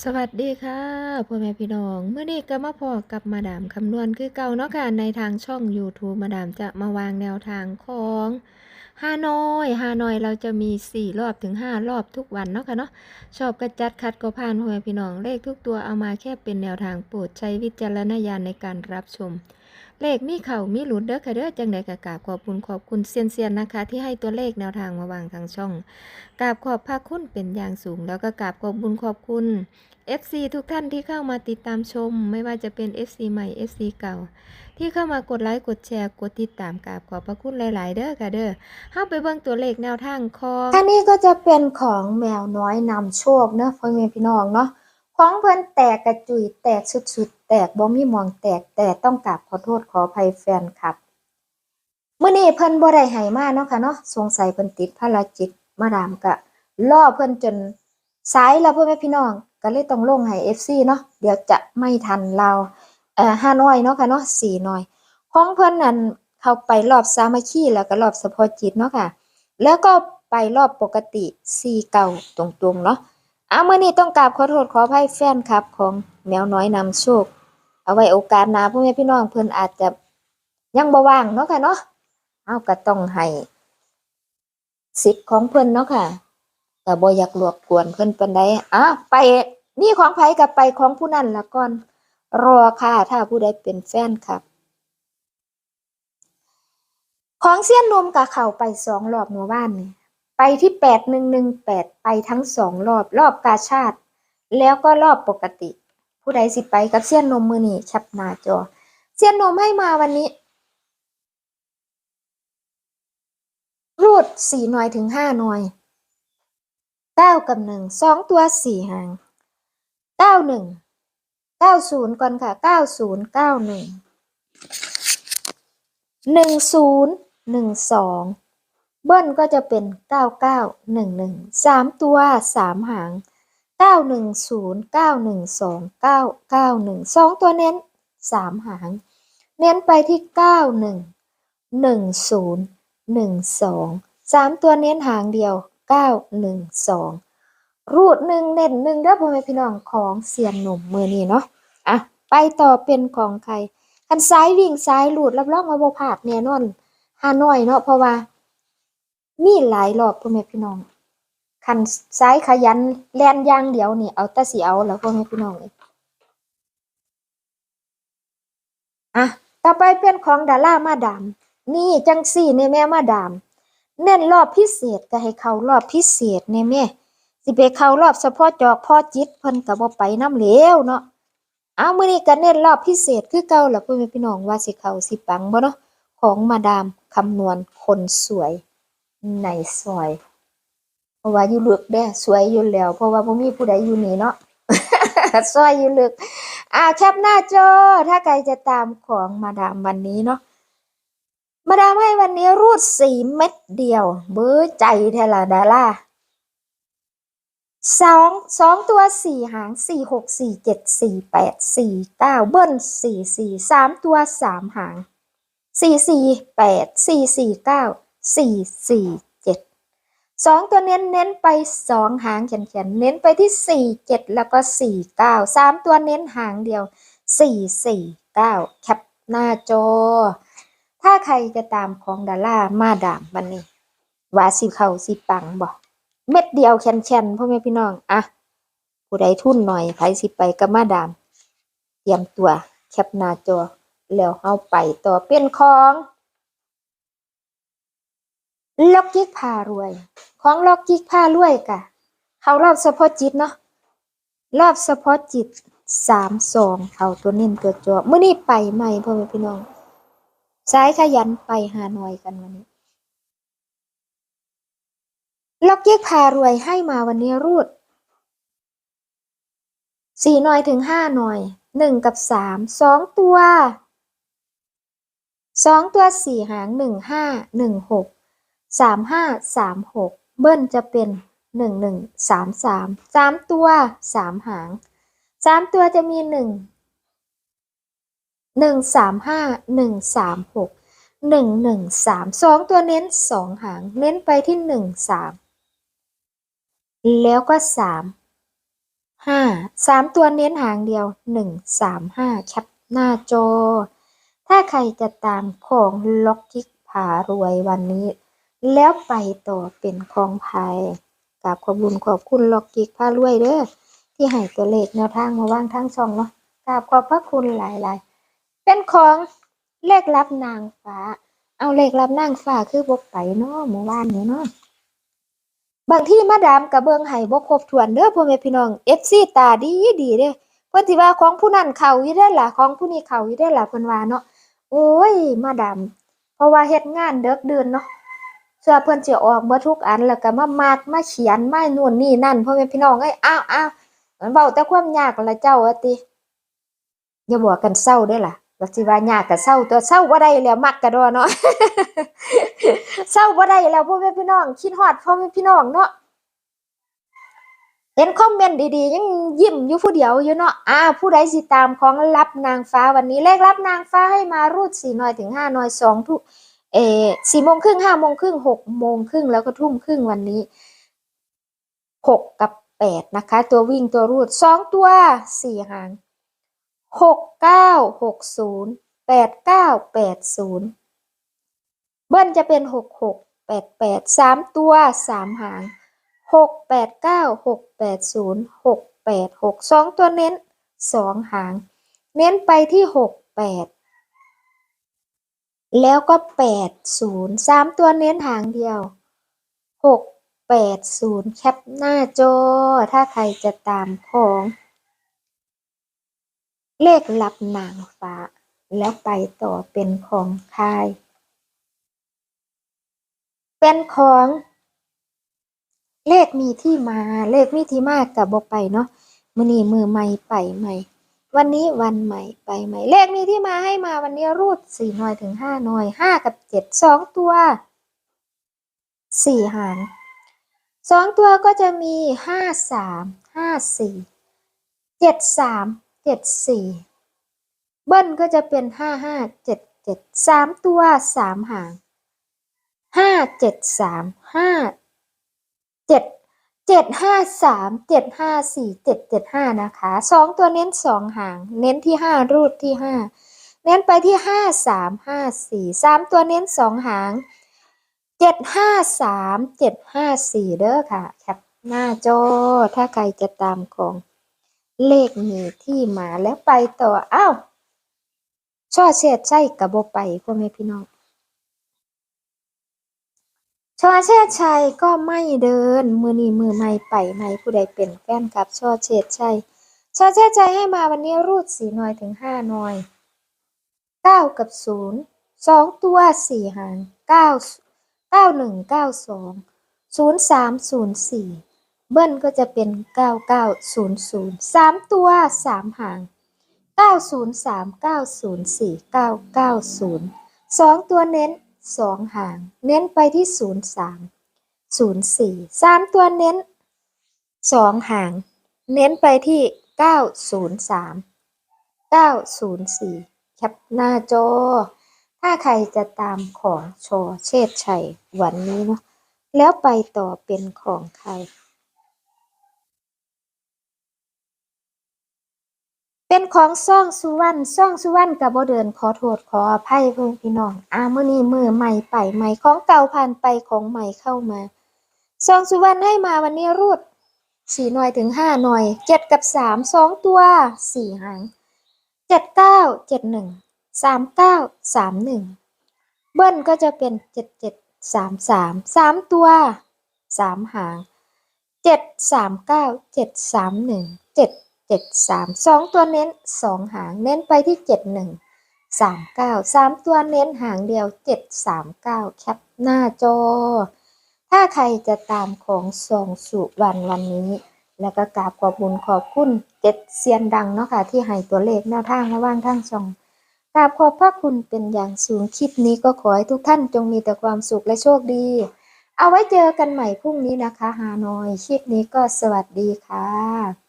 สวัสดีค่ะพ่อแม่พี่น้องเมื่อนี้ก็มาพอกับมาดามคำนวณคือเก่าเนาะค่ะในทางช่อง YouTube มาดามจะมาวางแนวทางของฮานอยฮานอยเราจะมี 4 รอบถึง 5 รอบทุกวันเนาะค่ะเนาะชอบกระจัดคัดก็ผ่านพ่อแม่พี่น้องเลขทุกตัวเอามาแค่เป็นแนวทางโปรดใช้วิจารณญาณในการรับชม เลขมีเข่ามีหลุดเด้อค่ะเด้อจังใดกะกราบขอบคุณขอบคุณเซียนเซียนนะคะ ที่ให้ตัวเลขแนวทางมาวางทางช่องกราบขอบพระคุณเป็นอย่างสูง แล้วก็กราบขอบคุณขอบคุณ FC ทุกท่านที่เข้ามาติดตามชม ไม่ว่าจะเป็น FC ใหม่ FC เก่า ที่เข้ามากดไลค์กดแชร์กดติดตามกราบขอบพระคุณหลาย ๆ เด้อค่ะเด้อเข้าไปเบิ่งตัวเลขแนวทางของอันนี้ก็จะเป็นของแมวน้อยนำโชคเนอะพ่อแม่พี่น้องเนาะของเพิ่นแตกกระจุยแตกสุดๆ แตกบ่มีมองแตกแต่ต้องกราบขอโทษขออภัยแฟนครับเมื้อนี้เพิ่นบ่ได้ให้มาเนาะค่ะเนาะสงสัยเพิ่นติดภารกิจมาดามก็ล่อเพิ่นจนสายแล้วพ่อแม่พี่น้อง ก็เลยต้องลงให้ FC เนาะเดี๋ยวจะไม่ทันเราเอ่อห้าน้อยเนาะค่ะเนาะสี่น้อยของเพิ่นนั่นเข้าไปรอบสามัคคีแล้วก็รอบเฉพาะจิตเนาะค่ะ แล้วก็ไปรอบปกติสี่เก่าตรงๆเนาะอะมื้อนี้ต้องกราบขอโทษขออภัยแฟนคลับของแมวน้อยนำโชค เอาไว้โอกาสหน้าพ่อแม่พี่น้องเพิ่นอาจจะยังบ่ว่างเนาะค่ะเนาะเอาก็ต้องให้สิทธิ์ของเพิ่นเนาะค่ะก็บ่อยากรบกวนเพิ่นปานใดอะไปมีของไผก็ไปของผู้นั้นละก่อน รอค่ะถ้าผู้ใดเป็นแฟนครับ ของเสี้ยนนมกับเขาไปสองรอบเมื่อวานนี่ไปที่แปดหนึ่งหนึ่งแปดไปทั้งสองรอบรอบกาชาติ แล้วก็รอบปกติ ผู้ใดสิไปกับเสี้ยนนมมือนี่ชับหน้าจอ เสี้ยนนมให้มาวันนี้ รูดสี่หน่วยถึงห้าหน่วยเก้ากับหนึ่งสองตัวสี่หางเก้าหนึ่งเก้าศูนย์ก่อนค่ะเก้าศูนย์เก้าหนึ่งหนึ่งศูนย์หนึ่งสองเบิ้ลก็จะเป็นเก้าเก้าหนึ่งหนึ่งสามตัวสามหาง เก้าหนึ่งศูนย์เก้าหนึ่งสองเก้าเก้าหนึ่งสองตัวเน้นสามหาง เน้นไปที่เก้าหนึ่งหนึ่งศูนย์หนึ่งสองสามตัวเน้นหางเดียวเก้าหนึ่งสองรูดหนึ่งเน้นหนึ่งเด้อพ่อแม่พี่น้องของเสียนหนุ่มมือนี้เนาะอะไปต่อเป็นของใครคันซ้ายวิ่งซ้ายหลุดรับรองว่าบ่พลาดแน่นอนฮานอยเนาะเพราะว่ามีหลายรอบพ่อแม่พี่น้อง คันซ้ายขยันแล่นย่างเดียวนี่เอาแต่สิเอาแล้วพ่อแม่พี่น้องเอ้ยอะต่อไปเป็นของดารามาดาม นี่จังสี่ในแม่มาดาม เน้นรอบพิเศษก็ให้เขารอบพิเศษในแม่สิไปเขารอบเฉพาะจอกพ่อจิตเพิ่นก็บ่ไปน้ำเหลวเนาะเอามื้อนี้ก็เน้นรอบพิเศษคือเก่าล่ะพ่อแม่พี่น้องว่าสิเขาสิปังบ่เนาะของมาดามคำนวณคนสวยในซอย เพราะว่าอยู่ลึกเด้สวยอยู่แล้ว เพราะว่าบ่มีผู้ใดอยู่นี่เนาะซอยอยู่ลึกอ่าแคปหน้าจอ ถ้าใครจะตามของมาดามวันนี้เนาะมาดามให้วันนี้รูดสีเม็ดเดียว เบื้อใจแท้ละดาราสองสองตัวสี่หางสี่หกสี่เจ็ดสี่แปดสี่เก้าเบิ้ลสี่สี่สามตัวสามหางสี่สี่แปดสี่สี่เก้าสี่สี่ สองตัวเน้นเน้นไปสองหางเขียนเขียนเน้นไปที่สี่เจ็ดแล้วก็สี่เก้าสามตัวเน้นหางเดียวสี่สี่เก้าแคปหน้าจอ ถ้าใครจะตามของดารามาดามวันนี้ว่าสิเขาสิปังบ่เม็ดเดียวแข็งๆพ่อแม่พี่น้องอะผู้ใดทุนหน่อยไผสิไปกับมาดาม เตรียมตัวแคปหน้าจอ แล้วเอาไปต่อเป็นของ ล็อกยิกพารวย ของล็อกยิกพารวยกะเขารอบเฉพาะจิตเนาะรอบเฉพาะจิตสามสองเขาตัวเน้นตัวจอเมื่อนี้ไปใหม่พ่อแม่พี่น้องสายขยันไปหาหน่อยกันวันนี้ล็อกเยกพารวยให้มาวันนี้รูดสี่หน่อยถึงห้าหน่อยหนึ่งกับสามสองตัวสองตัวสี่หางหนึ่งห้าหนึ่งหก สามห้าสามหกเบิ้ลจะเป็นหนึ่งหนึ่งสามสามสามตัวสามหางสามตัวจะมีหนึ่งหนึ่งสามห้าหนึ่งสามหกหนึ่งหนึ่งสามสองตัวเน้นสองหาง เน้นไปที่หนึ่งสามแล้วก็สามห้าสามตัวเน้นหางเดียวหนึ่งสามห้าแคปหน้าจอ ถ้าใครจะตามของล็อกกิกผารวยวันนี้ แล้วไปต่อเป็นของภายกับขอบคุญขอบคุณล็อกกิกพารวยเด้อที่ให้ตัวเลขแนวทางมาว่างทั้งช่องเนาะกราบขอบพระคุณหลายๆ เป็นของเลขลับนางฟ้า เอาเลขลับนางฟ้าคือบกไปเนาะเมื่อวานนี้เนาะบางที่มาดามกับเบิงไห้บ่ครบถ้วนเด้อพ่อแม่พี่น้อง FC ตาดีดีเด้เพิ่นสิว่าของผู้นั้นเขาอยู่ได้ล่ะของผู้นี้เขาอยู่ได้ล่ะเพิ่นว่าเนาะโอ้ยมาดามเพราะว่าเฮ็ดงานเดึกเดื่นเนาะ เสื้อเพิ่อนสิออกเบ่อทุกอันแล้วก็มามาดมาเขียนมานู่นนี่นั่นพ่อแม่พี่น้องเอ้อ้าวอ้าวมันเว้าแต่ความยากละเจ้าอะติอย่าบอกกันเศร้าเด้ล่ะว่าสิว่ายากก็เศร้าตัวเศร้าบ่าได้แล้วมักกะดอเนาะเศร้าบ่าได้แล้วพ่อแม่พี่น้อง คิดฮอดพ่อแม่พี่น้องเนาะเห็นคอมเมนต์ดีๆ ยังยิ้มอยู่ผู้เดียวอยู่เนาะอ่าผู้ใดสิตามของรับนางฟ้าวันนี้เลขรับนางฟ้าให้มารูดสี่หน่อยถึงห้าหน่อยสองทุก เอสี่โมงครึ่งห้าโมงครึ่งหกโมงครึ่งแล้วก็ทุ่มครึ่งวันนี้หกกับแปดนะคะ ตัววิ่งตัวรูดสองตัวสี่หางหกเก้าหกศูนย์แปดเก้าแปดศูนย์เบิ้ลจะเป็นหกหกแปดแปดสามตัวสามหางหกแปดเก้าหกแปดศูนย์หกแปดหกสองตัวเน้นสองหาง เน้นไปที่หกแปด แล้วก็แปดศูนย์สามตัวเน้นหางเดียวหกแปดศูนย์แคปหน้าจอ ถ้าใครจะตามของ เลขลับนางฟ้า แล้วไปต่อเป็นของคาย เป็นของ เลขมีที่มาเลขมีที่มากับบไปเนาะมือนี้มือใหม่ไปใหม่ วันนี้วันใหม่ไปใหม่เลขมีที่มาให้มาวันนี้รูดสี่หน่อยถึงห้าหน่อยห้ากับเจ็ดสองตัวสี่หางสองตัวก็จะมีห้าสามห้าสี่เจ็ดสามเจ็ดสี่เบิ้ลก็จะเป็นห้าห้าเจ็ดเจ็ดสามตัวสามหางห้าเจ็ดสามห้าเจ็ด เจ็ดห้าสามเจ็ดห้าสี่เจ็ดเจ็ดห้านะคะสองตัวเน้นสองหาง เน้นที่ห้ารูดที่ห้าเน้นไปที่ห้าสามห้าสี่สามตัวเน้นสองหางเจ็ดห้าสามเจ็ดห้าสี่เด้อค่ะแคปหน้าจอถ้าใครจะตามของเลขมีที่มาแล้วไปต่ออ้าวช่อเฉดใช่กับโบไปพ่อแม่พี่น้อง ชอเชษฐ์ชัยก็ไม่เดิน มือนีมือไม่ไปไม่ผู้ใดเป็นแฟนกับชอเชษฐ์ชัยชอเชษฐ์ชัยให้มาวันนี้รูดสี่หน่อยถึงห้าหน่อยเก้ากับศูนย์สองตัวสี่หางเก้าเก้าหนึ่งเก้าสองศูนย์สามศูนย์สี่เบิ้ลก็จะเป็นเก้าเก้าศูนย์ศูนย์สามตัวสามหางเก้าศูนย์สามเก้าศูนย์สี่เก้าเก้าศูนย์สองตัวเน้น สองหาง เน้นไปที่ศูนย์สามศูนย์สี่สามตัวเน้นสองหาง เน้นไปที่เก้าศูนย์สามเก้าศูนย์สี่แคปหน้าจอ ถ้าใครจะตามของโชอเชษชัยวันนี้เนาะแล้วไปต่อเป็นของใคร เป็นของซ่องสุวรรณซ่องสุวรรณกับบ่เดินขอโทษขออภัยเพื่อนพี่น้องอามื้อนี้มือใหม่ไปใหม่ของเก่าผ่านไปของใหม่เข้ามาซ่องสุวรรณให้มาวันนี้รูดสี่หน่อยถึงห้าหน่อยเจ็ดกับสามสองตัวสี่หางเจ็ดเก้าเจ็ดหนึ่งสามเก้าสามหนึ่งเบิ้ลก็จะเป็นเจ็ดเจ็ดสามสามสามตัวสามหางเจ็ดสามเก้าเจ็ดสามหนึ่งเจ็ด เจ็ดสามสองตัวเน้นสองหางเน้นไปที่เจ็ดหนึ่งสามเก้าสามตัวเน้นหางเดียวเจ็ดสามเก้าแคปหน้าจอ ถ้าใครจะตามของทรงสุวรรณวันนี้ แล้วก็กราบขอบุญขอบคุณเจ็ดเซียนดังเนาะค่ะ ที่ให้ตัวเลขแนวทางมาว่างทั้งช่องกราบขอบพระคุณเป็นอย่างสูงคลิปนี้ก็ขอให้ทุกท่านจงมีแต่ความสุขและโชคดี เอาไว้เจอกันใหม่พรุ่งนี้นะคะ ฮานอย คลิปนี้ก็สวัสดีค่ะ